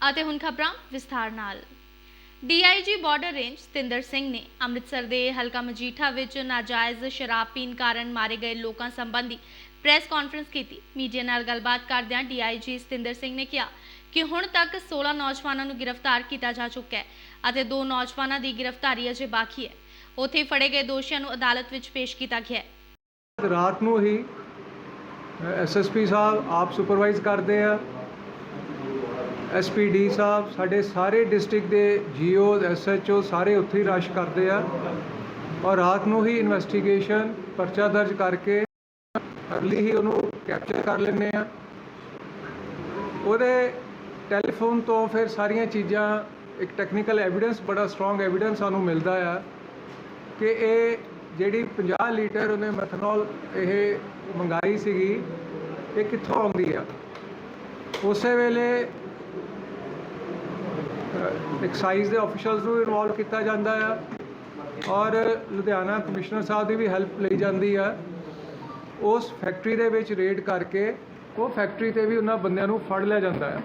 ਅਤੇ ਹੁਣ ਖਬਰਾਂ ਵਿਸਥਾਰ ਨਾਲ। DIG border range Satinder Singh ਨੇ ਅੰਮ੍ਰਿਤਸਰ ਦੇ ਹਲਕਾ ਮਜੀਠਾ ਵਿੱਚ ਨਾਜਾਇਜ਼ ਸ਼ਰਾਬ ਪੀਣ ਕਾਰਨ ਮਾਰੇ ਗਏ ਲੋਕਾਂ ਸੰਬੰਧੀ ਪ੍ਰੈਸ ਕਾਨਫਰੰਸ ਕੀਤੀ। ਮੀਡੀਆ ਨਾਲ ਗੱਲਬਾਤ ਕਰਦਿਆਂ ਡੀਆਈਜੀ ਸਤਿੰਦਰ ਸਿੰਘ ਨੇ ਕਿਹਾ ਕਿ ਹੁਣ ਤੱਕ 16 ਨੌਜਵਾਨਾਂ ਨੂੰ ਗ੍ਰਿਫਤਾਰ ਕੀਤਾ ਜਾ ਚੁੱਕਾ ਹੈ ਅਤੇ ਦੋ ਨੌਜਵਾਨਾਂ ਦੀ ਗ੍ਰਿਫਤਾਰੀ ਅਜੇ ਬਾਕੀ ਹੈ। ਉੱਥੇ ਫੜੇ ਗਏ ਦੋਸ਼ੀਆਂ ਨੂੰ ਅਦਾਲਤ ਵਿੱਚ ਪੇਸ਼ ਕੀਤਾ ਗਿਆ ਹੈ। ਰਾਤ ਨੂੰ ਹੀ ਐਸਐਸਪੀ ਸਾਹਿਬ ਆਪ ਸੁਪਰਵਾਈਜ਼ ਕਰਦੇ ਆ। ਐਸਪੀਡੀ ਸਾਹਿਬ, ਸਾਡੇ ਸਾਰੇ ਡਿਸਟ੍ਰਿਕਟ ਦੇ ਜੀਓ ਐਸਐਚਓ ਸਾਰੇ ਉੱਥੇ ਹੀ ਰਸ਼ ਕਰਦੇ ਆ ਔਰ ਰਾਤ ਨੂੰ ਹੀ ਇਨਵੈਸਟੀਗੇਸ਼ਨ ਪਰਚਾ ਦਰਜ ਕਰਕੇ ਅਰਲੀ ਹੀ ਉਹਨੂੰ ਕੈਪਚਰ ਕਰ ਲੈਂਦੇ ਆ। ਉਹਦੇ ਟੈਲੀਫੋਨ ਤੋਂ ਫਿਰ ਸਾਰੀਆਂ ਚੀਜ਼ਾਂ, ਇੱਕ ਟੈਕਨੀਕਲ ਐਵੀਡੈਂਸ ਬੜਾ ਸਟਰੋਂਗ ਐਵੀਡੈਂਸ ਸਾਨੂੰ ਮਿਲਦਾ ਆ ਕਿ ਇਹ ਜਿਹੜੀ 50 ਲੀਟਰ ਉਹਨੇ ਮੈਥਨੋਲ ਇਹ ਮੰਗਾਈ ਸੀਗੀ, ਇਹ ਕਿੱਥੋਂ ਆਉਂਦੀ ਆ? ਉਸੇ ਵੇਲੇ ਐਕਸਾਈਜ਼ ਦੇ ਆਫੀਸ਼ੀਅਲਸ ਨੂੰ ਇਨਵੋਲਵ ਕੀਤਾ ਜਾਂਦਾ ਆ। ਔਰ ਲੁਧਿਆਣਾ ਕਮਿਸ਼ਨਰ ਸਾਹਿਬ ਦੀ ਵੀ ਹੈਲਪ ਲਈ ਜਾਂਦੀ ਆ। ਉਸ ਫੈਕਟਰੀ ਦੇ ਵਿੱਚ ਰੇਡ ਕਰਕੇ ਉਹ ਫੈਕਟਰੀ ਤੇ ਵੀ ਉਹਨਾਂ ਬੰਦਿਆਂ ਨੂੰ ਫੜ ਲਿਆ ਜਾਂਦਾ ਆ।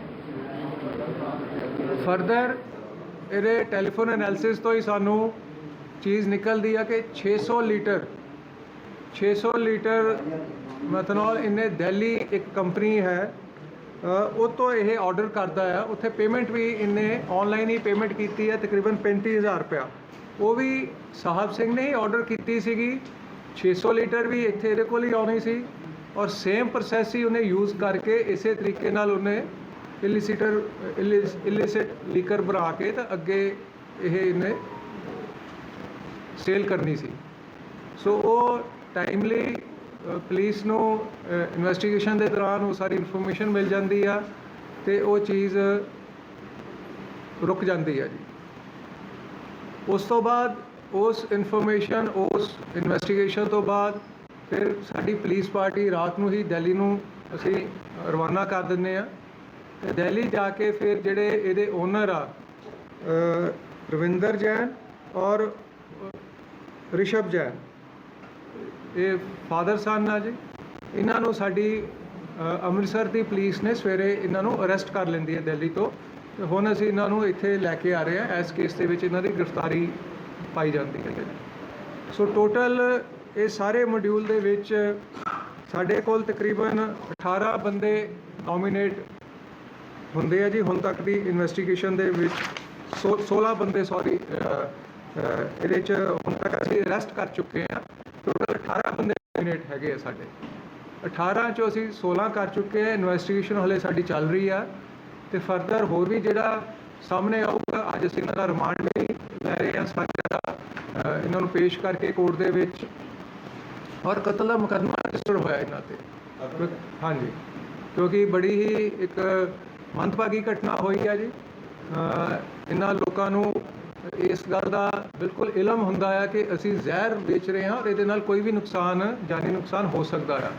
ਫਰਦਰ ਇਹਦੇ ਟੈਲੀਫੋਨ ਐਨਾਲਿਸਿਸ ਤੋਂ ਹੀ ਸਾਨੂੰ ਚੀਜ਼ ਨਿਕਲਦੀ ਆ ਕਿ 600 ਲੀਟਰ 600 ਲੀਟਰ ਮੈਥਨੋਲ ਇਹਨੇ ਦਿੱਲੀ ਇੱਕ ਕੰਪਨੀ ਹੈ। ਉਹ ਤੋਂ ਇਹ ਆਰਡਰ ਕਰਦਾ ਆ। ਉੱਥੇ ਪੇਮੈਂਟ ਵੀ ਇਹਨੇ ਆਨਲਾਈਨ ਹੀ ਪੇਮੈਂਟ ਕੀਤੀ ਹੈ ਤਕਰੀਬਨ 35000 ਰੁਪਇਆ। ਉਹ ਵੀ ਸਾਹਿਬ ਸਿੰਘ ਨੇ ਹੀ ਆਰਡਰ ਕੀਤੀ ਸੀਗੀ। 600 ਲੀਟਰ ਵੀ ਇੱਥੇ ਇਹਦੇ ਕੋਲ ਹੀ ਆਉਣੀ ਸੀ। ਔਰ ਸੇਮ ਪ੍ਰੋਸੈਸ ਹੀ ਉਹਨੇ ਯੂਜ਼ ਕਰਕੇ ਇਸੇ ਤਰੀਕੇ ਨਾਲ ਉਹਨੇ ਇਲਿਸਿਟਰ ਇਲਿਸਿਟ ਲੀਕਰ ਬਣਾ ਕੇ ਤਾਂ ਅੱਗੇ ਇਹ ਇਹਨੇ ਸੇਲ ਕਰਨੀ ਸੀ। ਸੋ ਉਹ ਟਾਈਮਲੀ ਪੁਲਿਸ ਨੂੰ ਇਨਵੈਸਟੀਗੇਸ਼ਨ ਦੇ ਦੌਰਾਨ ਉਹ ਸਾਰੀ ਇਨਫੋਰਮੇਸ਼ਨ ਮਿਲ ਜਾਂਦੀ ਆ ਤੇ ਉਹ ਚੀਜ਼ ਰੁਕ ਜਾਂਦੀ ਆ ਜੀ। ਉਸ ਤੋਂ ਬਾਅਦ ਉਸ ਇਨਫੋਰਮੇਸ਼ਨ ਉਸ ਇਨਵੈਸਟੀਗੇਸ਼ਨ ਤੋਂ ਬਾਅਦ ਫਿਰ ਸਾਡੀ ਪੁਲਿਸ ਪਾਰਟੀ ਰਾਤ ਨੂੰ ਹੀ ਦਿੱਲੀ ਨੂੰ ਅਸੀਂ ਰਵਾਨਾ ਕਰ ਦਿੰਦੇ ਆ। ਤੇ ਦਿੱਲੀ ਜਾ ਕੇ ਫਿਰ ਜਿਹੜੇ ਇਹਦੇ ਓਨਰ ਆ ਰਵਿੰਦਰ ਜੈਨ ਔਰ ਰਿਸ਼ਭ ਜੈਨ ਇਹ ਫਾਦਰ ਸਨ ਆ ਜੀ। ਇਹਨਾਂ ਨੂੰ ਸਾਡੀ ਅੰਮ੍ਰਿਤਸਰ ਦੀ ਪੁਲਿਸ ਨੇ ਸਵੇਰੇ ਇਹਨਾਂ ਨੂੰ ਅਰੈਸਟ ਕਰ ਲੈਂਦੀ ਹੈ ਦਿੱਲੀ ਤੋਂ। ਤੇ ਹੁਣ ਅਸੀਂ ਇਹਨਾਂ ਨੂੰ ਇੱਥੇ ਲੈ ਕੇ ਆ ਰਹੇ ਹਾਂ। ਇਸ ਕੇਸ ਦੇ ਵਿੱਚ ਇਹਨਾਂ ਦੀ ਗ੍ਰਿਫਤਾਰੀ ਪਾਈ ਜਾਂਦੀ ਹੈ। ਸੋ ਟੋਟਲ ਇਹ ਸਾਰੇ ਮੋਡਿਊਲ ਦੇ ਵਿੱਚ ਸਾਡੇ ਕੋਲ ਤਕਰੀਬਨ 18 ਬੰਦੇ ਨੋਮੀਨੇਟ ਹੁੰਦੇ ਆ ਜੀ। ਹੁਣ ਤੱਕ ਦੀ ਇਨਵੈਸਟੀਗੇਸ਼ਨ ਦੇ ਵਿੱਚ ਸੋ- 16 ਬੰਦੇ, ਸੌਰੀ ਇਹਦੇ ਚ ਹੁਣ ਤੱਕ ਅਸੀਂ ਅਰੈਸਟ ਕਰ ਚੁੱਕੇ ਆ ਟੋਟਲ 18 ਬੰਦੇ ਨੋਮੀਨੇਟ ਹੈਗੇ ਆ ਸਾਡੇ। 18 ਚੋਂ ਅਸੀਂ 16 ਕਰ ਚੁੱਕੇ ਆ ਇਨਵੈਸਟੀਗੇਸ਼ਨ ਹਲੇ ਸਾਡੀ ਚੱਲ ਰਹੀ ਆ। ਤੇ ਫਰਦਰ ਹੋਰ ਵੀ ਜਿਹੜਾ ਸਾਹਮਣੇ ਆਊਗਾ ਅੱਜ ਅਸੀਂ ਇਹਨਾਂ ਦਾ ਰਿਮਾਂਡ ਵੀ ਲੈ ਰਹੇ ਦਾ ਅ, ਇਹਨਾਂ ਨੂੰ ਪੇਸ਼ ਕਰਕੇ ਕੋਰਟ ਦੇ ਵਿੱਚ। ਔਰ ਕਤਲ ਦਾ ਮੁਕੱਦਮਾ ਰਜਿਸਟਰ ਹੋਇਆ ਇਹਨਾਂ ਤੇ। ਹਾਂਜੀ। ਕਿਉਂਕਿ ਬੜੀ ਹੀ ਇੱਕ ਮੰਦਭਾਗੀ ਘਟਨਾ ਹੋਈ ਹੈ ਜੀ। ਇਹਨਾਂ ਲੋਕਾਂ ਨੂੰ ਇਸ ਗੱਲ ਦਾ ਬਿਲਕੁਲ ਇਲਮ ਹੁੰਦਾ ਆ ਕਿ ਅਸੀਂ ਜ਼ਹਿਰ ਵੇਚ ਰਹੇ ਹਾਂ ਔਰ ਇਹਦੇ ਨਾਲ ਕੋਈ ਵੀ ਨੁਕਸਾਨ, ਜਾਨੀ ਨੁਕਸਾਨ ਹੋ ਸਕਦਾ ਆ